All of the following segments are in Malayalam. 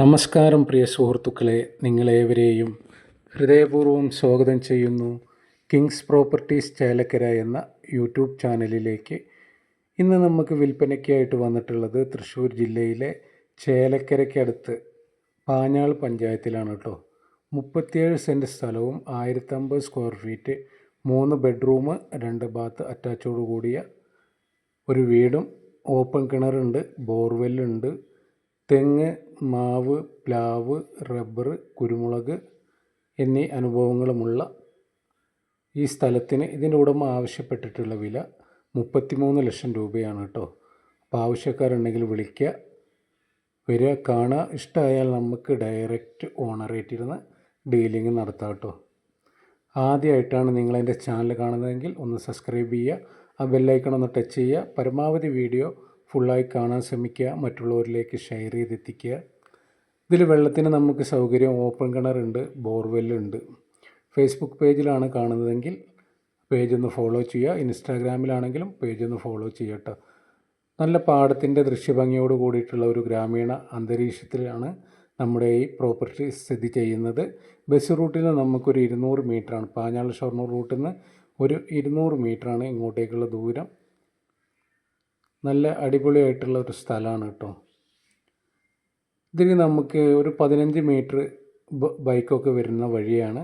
നമസ്കാരം പ്രിയ സുഹൃത്തുക്കളെ. നിങ്ങളേവരെയും ഹൃദയപൂർവം സ്വാഗതം ചെയ്യുന്നു കിങ്സ് പ്രോപ്പർട്ടീസ് ചേലക്കര എന്ന യൂട്യൂബ് ചാനലിലേക്ക്. ഇന്ന് നമുക്ക് വിൽപ്പനയ്ക്കായിട്ട് വന്നിട്ടുള്ളത് തൃശ്ശൂർ ജില്ലയിലെ ചേലക്കരയ്ക്കടുത്ത് പാഞ്ഞാൾ പഞ്ചായത്തിലാണ് കേട്ടോ. മുപ്പത്തിയേഴ് സെന്റ് സ്ഥലവും ആയിരത്തമ്പത് സ്ക്വയർ ഫീറ്റ് മൂന്ന് ബെഡ്റൂം രണ്ട് ബാത്ത് അറ്റാച്ചോട് കൂടിയ ഒരു വീടും ഓപ്പൺ കിണറുണ്ട് ബോർവെല്ലുണ്ട് തെങ്ങ് മാവ് പ്ലാവ് റബ്ബർ കുരുമുളക് എന്നീ അനുഭവങ്ങളുമുള്ള ഈ സ്ഥലത്തിന് ഇതിന്റെ ഉടമ ആവശ്യപ്പെട്ടിട്ടുള്ള വില മുപ്പത്തിമൂന്ന് ലക്ഷം രൂപയാണ് കേട്ടോ. അപ്പോൾ ആവശ്യക്കാരുണ്ടെങ്കിൽ വിളിക്കുക. വരിക കാണുക. ഇഷ്ടമായാൽ നമുക്ക് ഡയറക്റ്റ് ഓണറേറ്റിരുന്ന് ഡീലിംഗ് നടത്താം കേട്ടോ. ആദ്യമായിട്ടാണ് നിങ്ങളെന്റെ ചാനൽ കാണുന്നതെങ്കിൽ ഒന്ന് സബ്സ്ക്രൈബ് ചെയ്യുക. ആ ബെല്ലൈക്കൺ ഒന്ന് ടച്ച് ചെയ്യുക. പരമാവധി വീഡിയോ ഫുള്ളായി കാണാൻ ശ്രമിക്കുക മറ്റുള്ളവരിലേക്ക് ഷെയർ ചെയ്തെത്തിക്കുക. ഇതിൽ വെള്ളത്തിന് നമുക്ക് സൗകര്യം ഓപ്പൺ കിണറുണ്ട് ബോർവെല്ലുണ്ട് ഫേസ്ബുക്ക് പേജിലാണ് കാണുന്നതെങ്കിൽ പേജ് ഒന്ന് ഫോളോ ചെയ്യുക. ഇൻസ്റ്റാഗ്രാമിലാണെങ്കിലും പേജ് ഒന്ന് ഫോളോ ചെയ്യട്ടോ നല്ല പാടത്തിന്റെ ദൃശ്യഭംഗിയോട് കൂടിയിട്ടുള്ള ഒരു ഗ്രാമീണ അന്തരീക്ഷത്തിലാണ് നമ്മുടെ ഈ പ്രോപ്പർട്ടി സ്ഥിതി ചെയ്യുന്നത്. ബസ് റൂട്ടിൽ നിന്ന് നമുക്കൊരു ഇരുന്നൂറ് മീറ്ററാണ് പാഞ്ഞാൾ ഷൊർണൂർ റൂട്ടിൽ നിന്ന് ഒരു ഇരുന്നൂറ് മീറ്ററാണ് ഇങ്ങോട്ടേക്കുള്ള ദൂരം. നല്ല അടിപൊളിയായിട്ടുള്ള ഒരു സ്ഥലമാണ് കേട്ടോ. ഇതിന് നമുക്ക് ഒരു പതിനഞ്ച് മീറ്റർ ബൈക്കൊക്കെ വരുന്ന വഴിയാണ്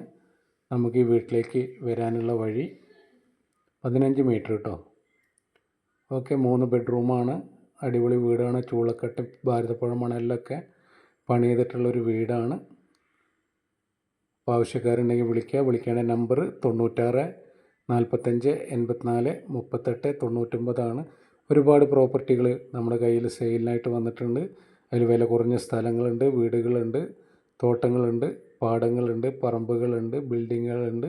നമുക്ക് ഈ വീട്ടിലേക്ക് വരാനുള്ള വഴി. പതിനഞ്ച് മീറ്റർ കേട്ടോ. ഓക്കെ മൂന്ന് ബെഡ്റൂമാണ് അടിപൊളി വീടാണ് ചൂളക്കെട്ട് ഭാരതപ്പുഴ മണലിലൊക്കെ പണി ചെയ്തിട്ടുള്ളൊരു വീടാണ്. അപ്പോൾ ആവശ്യക്കാരുണ്ടെങ്കിൽ വിളിക്കുക. വിളിക്കേണ്ട നമ്പർ തൊണ്ണൂറ്റാറ് നാൽപ്പത്തഞ്ച് എൺപത്തിനാല് മുപ്പത്തെട്ട് തൊണ്ണൂറ്റൊമ്പതാണ്. ഒരുപാട് പ്രോപ്പർട്ടികൾ നമ്മുടെ കയ്യിൽ സെയിലിനായിട്ട് വന്നിട്ടുണ്ട്. അതിൽ വില കുറഞ്ഞ സ്ഥലങ്ങളുണ്ട് വീടുകളുണ്ട് തോട്ടങ്ങളുണ്ട് പാടങ്ങളുണ്ട് പറമ്പുകളുണ്ട് ബിൽഡിങ്ങുകളുണ്ട്.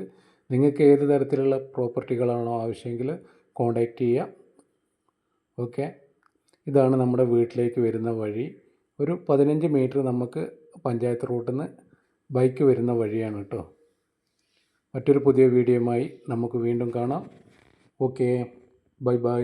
നിങ്ങൾക്ക് ഏത് തരത്തിലുള്ള പ്രോപ്പർട്ടികളാണോ ആവശ്യമെങ്കിൽ കോണ്ടാക്റ്റ് ചെയ്യാം. ഓക്കെ? ഇതാണ് നമ്മുടെ വീട്ടിലേക്ക് വരുന്ന വഴി. ഒരു പതിനഞ്ച് മീറ്റർ നമുക്ക് പഞ്ചായത്ത് റൂട്ടിൽ നിന്ന് ബൈക്ക് വരുന്ന വഴിയാണ് കേട്ടോ. മറ്റൊരു പുതിയ വീഡിയോയുമായി നമുക്ക് വീണ്ടും കാണാം. Okay bye bye.